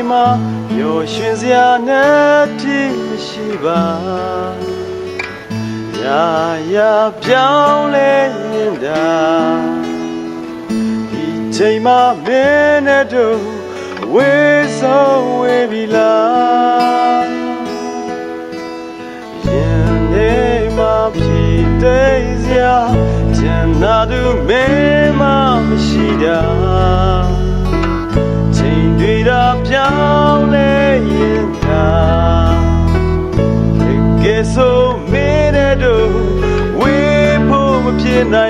ပျော်ရွှင်စရာနဲ့တည်းမရှိပါရာရာပြောင်းလဲရင်တာဒီချိန်မှမင်းနဲ့တို့ဝေးဆုံးဝေးပြီလားရင်နေမှာဖြစ်တဲ့စရာကျန်နာသူမင်းမမရှိတာချိန် တွေတာပြောင်းလဲရင်သာတကယ်ဆိုမင်းတဲ့တို့ဝေးဖို့မဖြစ်နိုင်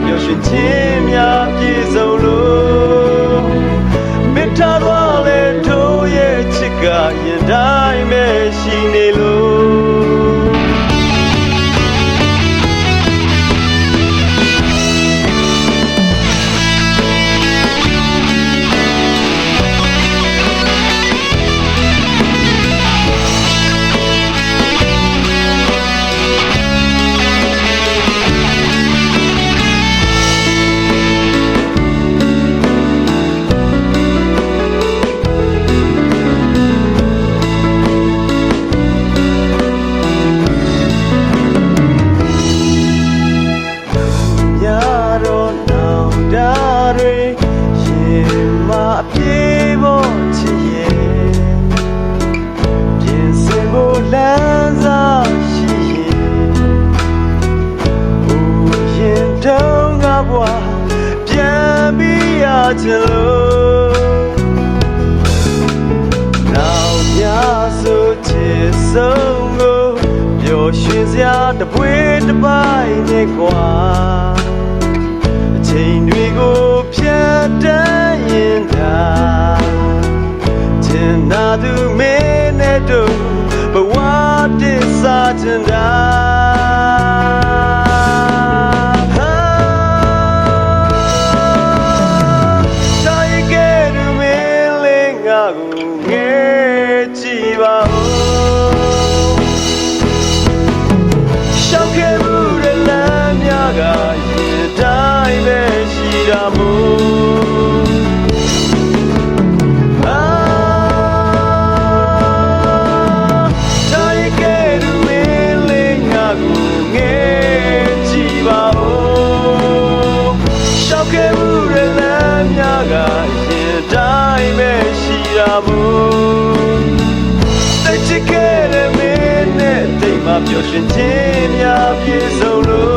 ပျော်ရွှင်ခြင်းများပြည့်စုံလို့မေတ္တာတော်လေတို့ရဲ့ချစ်ကရင်တိုင်းပဲရှိနေလို့ ကဘွားပြန်ပြီးရချင်လို့နောက်ပြဆိုချစ်ဆုံးကိုပျော်ရွှင်စရာတစ်ပွေးတစ်ပိုင်းနဲ့ကွာအချိန်တွေကိုဖြတ်တန်းရင်သာကျင်နာသူမင်းနဲ့တို့ဘဝတည်စားချင်တာ ရှိတာမို့အာတိုင်းကဲသူမင်းလေးငါကိုငယ်ကြည့်ပါဦးရှောက်ခဲ့မှုတဲ့လမ်းများကရင်တိုင်းပဲရှိတာမို့တိတ်ချစ်ခဲ့တဲ့မင်းနဲ့တိတ်မှပျော်ရွှင်ခြင်းများပြည့်စုံလို့